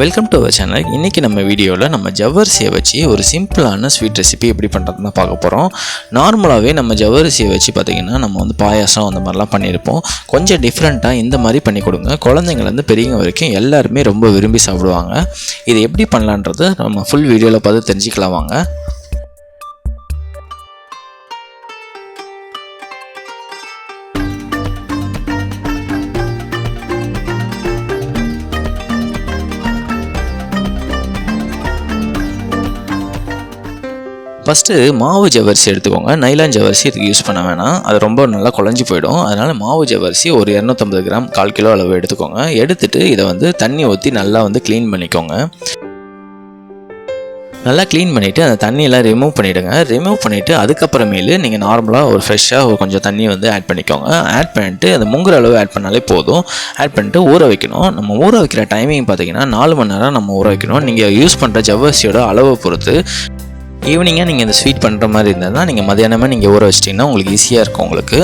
Welcome to our channel இன்றைக்கி நம்ம வீடியோவில் நம்ம ஜவ்வரிசியை வச்சு ஒரு சிம்பிளான ஸ்வீட் ரெசிபி எப்படி பண்ணுறதுன்னு பார்க்க போகிறோம் நார்மலாகவே நம்ம ஜவ்வரிசியை வச்சு பார்த்திங்கன்னா நம்ம வந்து பாயாசம் அந்த மாதிரிலாம் பண்ணியிருப்போம். கொஞ்சம் டிஃப்ரெண்ட்டாக இந்த மாதிரி பண்ணி கொடுங்க. குழந்தைங்கள்லேருந்து பெரியவங்க வரைக்கும் எல்லாருமே ரொம்ப விரும்பி சாப்பிடுவாங்க. இது எப்படி பண்ணலான்றது நம்ம ஃபுல் வீடியோவில் பார்த்து தெரிஞ்சுக்கலாம் வாங்க. ஃபஸ்ட்டு மாவு ஜவ்வரிசி எடுத்துக்கோங்க. நைலான் ஜவரிசி இதுக்கு யூஸ் பண்ண வேணாம். அது ரொம்ப நல்லா குழஞ்சி போயிடும். அதனால் மாவு ஜவரிசி ஒரு இரநூத்தம்பது கிராம் கால் கிலோ அளவு எடுத்துக்கோங்க. எடுத்துட்டு இதை வந்து தண்ணி ஊற்றி நல்லா வந்து க்ளீன் பண்ணிக்கோங்க. நல்லா க்ளீன் பண்ணிவிட்டு அந்த தண்ணியெல்லாம் ரிமூவ் பண்ணிவிடுங்க ரிமூவ் பண்ணிவிட்டு அதுக்கப்புறமேலு நீங்கள் நார்மலாக ஒரு ஃப்ரெஷ்ஷாக ஒரு கொஞ்சம் தண்ணி வந்து ஆட் பண்ணிக்கோங்க. ஆட் பண்ணிட்டு அந்த முங்குற அளவு ஆட் பண்ணாலே போதும். ஆட் பண்ணிட்டு ஊற வைக்கணும். நம்ம ஊற வைக்கிற டைமிங் பார்த்தீங்கன்னா நாலு மணி நேரம் நம்ம ஊற வைக்கணும். நீங்கள் யூஸ் பண்ணுற ஜவ்வரிசியோட அளவை பொறுத்து ஈவினிங்காக நீங்கள் இந்த ஸ்வீட் பண்ணுற மாதிரி இருந்தால் நீங்கள் மதியானமே நீங்கள் ஊற வச்சிட்டிங்கன்னா உங்களுக்கு ஈஸியாக இருக்கும் உங்களுக்கு.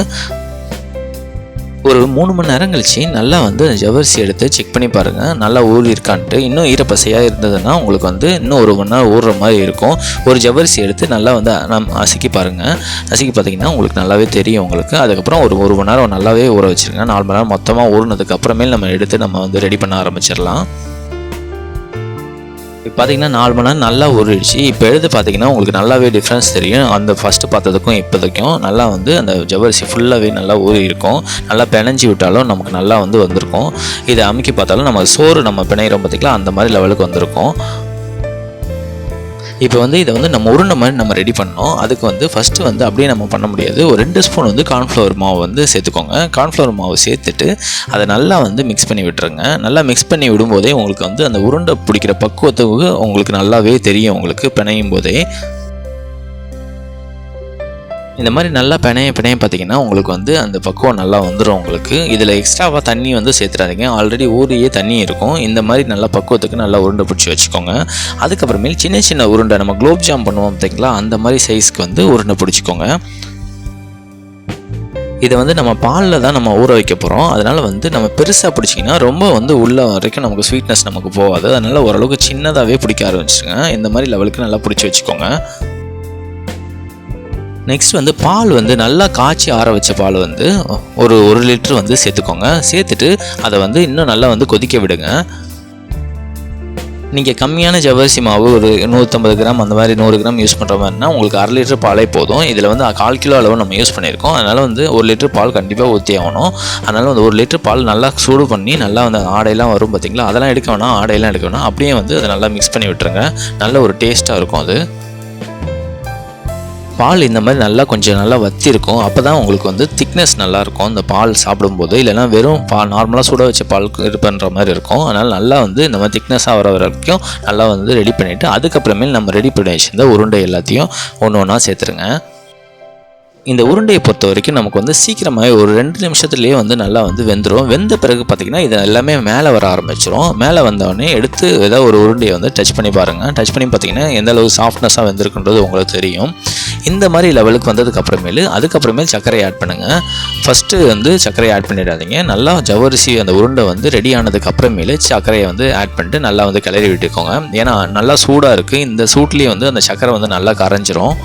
ஒரு மூணு மணி நேரம் கழிச்சு நல்லா வந்து ஜவரிசி எடுத்து செக் பண்ணி பாருங்கள் நல்லா ஊறி இருக்கான்ட்டு. இன்னும் ஈரப்பசையாக இருந்ததுன்னா உங்களுக்கு வந்து இன்னும் ஒரு மணி நேரம் ஊறுற மாதிரி இருக்கும். ஒரு ஜவ்வரிசி எடுத்து நல்லா வந்து நம் அசைக்கி பாருங்கள் அசைக்கி பார்த்தீங்கன்னா உங்களுக்கு நல்லாவே தெரியும் உங்களுக்கு. அதுக்கப்புறம் ஒரு ஒரு மணி நேரம் நல்லாவே ஊற வச்சுருங்க. நாலு மணி நேரம் மொத்தமாக ஊறினதுக்கு நம்ம எடுத்து நம்ம வந்து ரெடி பண்ண ஆரம்பிச்சிடலாம். இப்போ பார்த்தீங்கன்னா நாலு மணி நேரம் நல்லா உருடிச்சு இப்போ எழுது பார்த்தீங்கன்னா உங்களுக்கு நல்லாவே டிஃப்ரென்ஸ் தெரியும். அந்த ஃபஸ்ட்டு பார்த்ததுக்கும் இப்போதைக்கும் நல்லா வந்து அந்த ஜவ்வரிசி ஃபுல்லாகவே நல்லா ஊறி இருக்கும். நல்லா பிணைஞ்சி விட்டாலும் நமக்கு நல்லா வந்து வந்திருக்கும். இதை அமுக்கி பார்த்தாலும் நம்ம சோறு நம்ம பிணையிறோம் பார்த்திங்களா அந்த மாதிரி லெவலுக்கு வந்திருக்கும். இப்போ வந்து இதை வந்து நம்ம உருண்டை மாதிரி நம்ம ரெடி பண்ணோம் அதுக்கு வந்து ஃபஸ்ட்டு வந்து அப்படியே நம்ம பண்ண முடியாது. ஒரு ரெண்டு ஸ்பூன் வந்து கார்ன்ஃப்ளவர் மாவு வந்து சேர்த்துக்கோங்க. கார்ன்ஃப்ளவர் மாவு சேர்த்துட்டு அதை நல்லா வந்து மிக்ஸ் பண்ணி விட்டுருங்க. நல்லா மிக்ஸ் பண்ணி விடும்போதே உங்களுக்கு வந்து அந்த உருண்டை பிடிக்கிற பக்குவத்துக்கு உங்களுக்கு நல்லாவே தெரியும். உங்களுக்கு பிணையும் போதே இந்த மாதிரி நல்லா பிணைய பிணைய பார்த்தீங்கன்னா உங்களுக்கு வந்து அந்த பக்குவம் நல்லா வந்துடும் உங்களுக்கு. இதில் எக்ஸ்ட்ராவாக தண்ணி வந்து சேர்த்துறாதீங்க ஆல்ரெடி ஊரியே தண்ணி இருக்கும். இந்த மாதிரி நல்லா பக்குவத்துக்கு நல்லா உருண்டை பிடிச்சி வச்சுக்கோங்க. அதுக்கப்புறமேல் சின்ன சின்ன உருண்டை நம்ம குலோப் ஜாம் பண்ணுவோம் பார்த்தீங்களா? அந்த மாதிரி சைஸ்க்கு வந்து உருண்டை பிடிச்சிக்கோங்க. இதை வந்து நம்ம பாலில் தான் நம்ம ஊற வைக்க போகிறோம் அதனால் வந்து நம்ம பெருசாக பிடிச்சிங்கன்னா ரொம்ப வந்து உள்ள வரைக்கும் நமக்கு ஸ்வீட்னஸ் நமக்கு போகாது. அதனால் ஓரளவுக்கு சின்னதாகவே பிடிக்க ஆரம்பிச்சிருங்க. இந்த மாதிரி லெவலுக்கு நல்லா பிடிச்சி வச்சுக்கோங்க. நெக்ஸ்ட் வந்து பால் வந்து நல்லா காய்ச்சி ஆற வச்ச பால் வந்து ஒரு ஒரு லிட்டர் வந்து சேர்த்துக்கோங்க. சேர்த்துட்டு அதை வந்து இன்னும் நல்லா வந்து கொதிக்க விடுங்க. நீங்கள் கம்மியான ஜவ்வரிசி மாவு ஒரு நூற்றம்பது கிராம் அந்த மாதிரி நூறு கிராம் யூஸ் பண்ணுற மாதிரினா உங்களுக்கு அரை லிட்டர் பாலே போதும். இதில் வந்து கால் கிலோ அளவு நம்ம யூஸ் பண்ணியிருக்கோம். அதனால் வந்து ஒரு லிட்டர் பால் கண்டிப்பாக ஊற்றி ஆகணும். அதனால் வந்து ஒரு லிட்டர் பால் நல்லா சூடு பண்ணி நல்லா வந்து ஆடையெல்லாம் வரும் பார்த்தீங்களா அதெல்லாம் எடுக்க வேணாம் ஆடையெல்லாம் எடுக்க வேணாம். அப்படியே வந்து அதை நல்லா மிக்ஸ் பண்ணி விட்டுருங்க. நல்ல ஒரு டேஸ்ட்டாக இருக்கும் அது. பால் இந்த மாதிரி நல்லா கொஞ்சம் நல்லா வத்திருக்கும். அப்போ தான் உங்களுக்கு வந்து திக்னஸ் நல்லாயிருக்கும். இந்த பால் சாப்பிடும்போது. இல்லைனா வெறும் பால் நார்மலாக சுட வச்ச பால் இது பண்ணுற மாதிரி இருக்கும். அதனால் நல்லா வந்து இந்த மாதிரி திக்னஸாக வர வரைக்கும் நல்லா வந்து ரெடி பண்ணிவிட்டு அதுக்கப்புறமேல் நம்ம ரெடி பண்ணி வச்சுருந்த உருண்டை எல்லாத்தையும் ஒன்று ஒன்றா சேர்த்துருங்க. இந்த உருண்டையை பொறுத்த வரைக்கும் நமக்கு வந்து சீக்கிரமாகவே ஒரு ரெண்டு நிமிஷத்துலேயே வந்து நல்லா வந்து வெந்துடும் வெந்த பிறகு பார்த்திங்கன்னா இது எல்லாமே மேலே வர ஆரம்பிச்சிடும் மேலே வந்தவொடனே எடுத்து ஏதாவது ஒரு உருண்டையை வந்து டச் பண்ணி பாருங்கள் டச் பண்ணி பார்த்தீங்கன்னா எந்த அளவுக்கு சாஃப்ட்னஸாக வெந்திருக்குன்றது உங்களுக்கு தெரியும். இந்த மாதிரி லெவலுக்கு வந்ததுக்கப்புறமேலு அதுக்கப்புறமே அதுக்கப்புறமேல் சர்க்கரை ஆட் பண்ணுங்கள் ஃபஸ்ட்டு வந்து சர்க்கரை ஆட் பண்ணிடாதீங்க. நல்லா ஜவ்வரிசி அந்த உருண்டை வந்து ரெடி ஆனதுக்கு அப்புறமேலு சர்க்கரையை வந்து ஆட் பண்ணிட்டு நல்லா வந்து கிளறி விட்டுக்கோங்க. ஏன்னா நல்லா சூடாக இருக்குது இந்த சூட்லேயே வந்து அந்த சர்க்கரை வந்து நல்லா கரைஞ்சிரும்.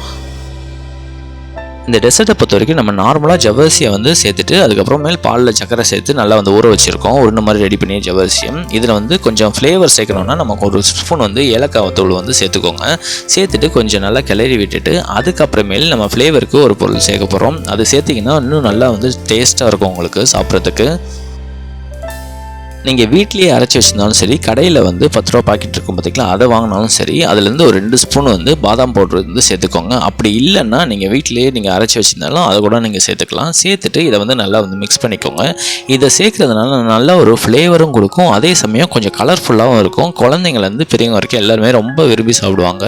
இந்த டெசர்ட்டை பொறுத்த வரைக்கும் நம்ம நார்மலாக ஜவ்வரிசியை வந்து சேர்த்துட்டு அதுக்கப்புறமேல் பாலில் சக்கரை சேர்த்து நல்லா வந்து ஊற வச்சுருக்கோம். உருண்டை மாதிரி ரெடி பண்ணி ஜவ்வரிசியம். இதில் வந்து கொஞ்சம் ஃப்ளேவர் சேர்க்கணுன்னா நமக்கு ஒரு ஸ்பூன் வந்து ஏலக்காய் தூள் வந்து சேர்த்துக்கோங்க. சேர்த்துட்டு கொஞ்சம் நல்லா கிளறி விட்டுட்டு அதுக்கப்புறமேல் நம்ம ஃப்ளேவருக்கு ஒரு பொருள் சேர்க்க போகிறோம் அது சேர்த்திங்கன்னா இன்னும் நல்லா வந்து டேஸ்ட்டாக இருக்கும் உங்களுக்கு சாப்பிட்றதுக்கு. நீங்கள் வீட்லேயே அரைச்சி வச்சிருந்தாலும் சரி கடையில் வந்து பத்து ரூபா பாக்கெட் இருக்கும் பார்த்திங்களா அதை வாங்கினாலும் சரி அதுலேருந்து ஒரு ரெண்டு ஸ்பூன் வந்து பாதாம் பவுடர் வந்து சேர்த்துக்கோங்க. அப்படி இல்லைன்னா நீங்கள் வீட்டிலேயே நீங்கள் அரைச்சி வச்சிருந்தாலும் அதை கூட நீங்கள் சேர்த்துக்கலாம். சேர்த்துட்டு இதை வந்து நல்லா வந்து மிக்ஸ் பண்ணிக்கோங்க. இதை சேர்க்குறதுனால நல்ல ஒரு ஃப்ளேவரும் கொடுக்கும். அதே சமயம் கொஞ்சம் கலர்ஃபுல்லாகவும் இருக்கும். குழந்தைங்கள்லேருந்து பெரியவங்க வரைக்கும் எல்லாருமே ரொம்ப விரும்பி சாப்பிடுவாங்க.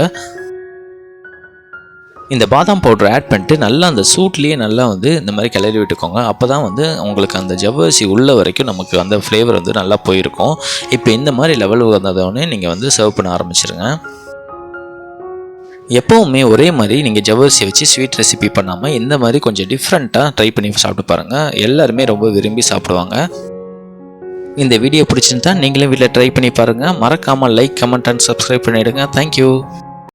இந்த பாதாம் பவுடர் ஆட் பண்ணிட்டு நல்லா அந்த சூட்லேயே நல்லா வந்து இந்த மாதிரி கிளறி விட்டுக்கோங்க. அப்போ தான் வந்து உங்களுக்கு அந்த ஜவ்வரிசி உள்ள வரைக்கும் நமக்கு அந்த ஃப்ளேவர் வந்து நல்லா போயிருக்கும். இப்போ இந்த மாதிரி லெவல் வந்ததோடனே நீங்கள் வந்து சர்வ் பண்ண ஆரம்பிச்சிருங்க. எப்போவுமே ஒரே மாதிரி நீங்கள் ஜவ்வரிசியை வச்சு ஸ்வீட் ரெசிபி பண்ணாமல் இந்த மாதிரி கொஞ்சம் டிஃப்ரெண்ட்டாக ட்ரை பண்ணி சாப்பிட்டு பாருங்கள் எல்லாருமே ரொம்ப விரும்பி சாப்பிடுவாங்க. இந்த வீடியோ பிடிச்சிருந்தா நீங்களும் வீட்டில் ட்ரை பண்ணி பாருங்கள் மறக்காமல் லைக் கமெண்ட் அண்ட் சப்ஸ்கிரைப் பண்ணிவிடுங்க தேங்க்யூ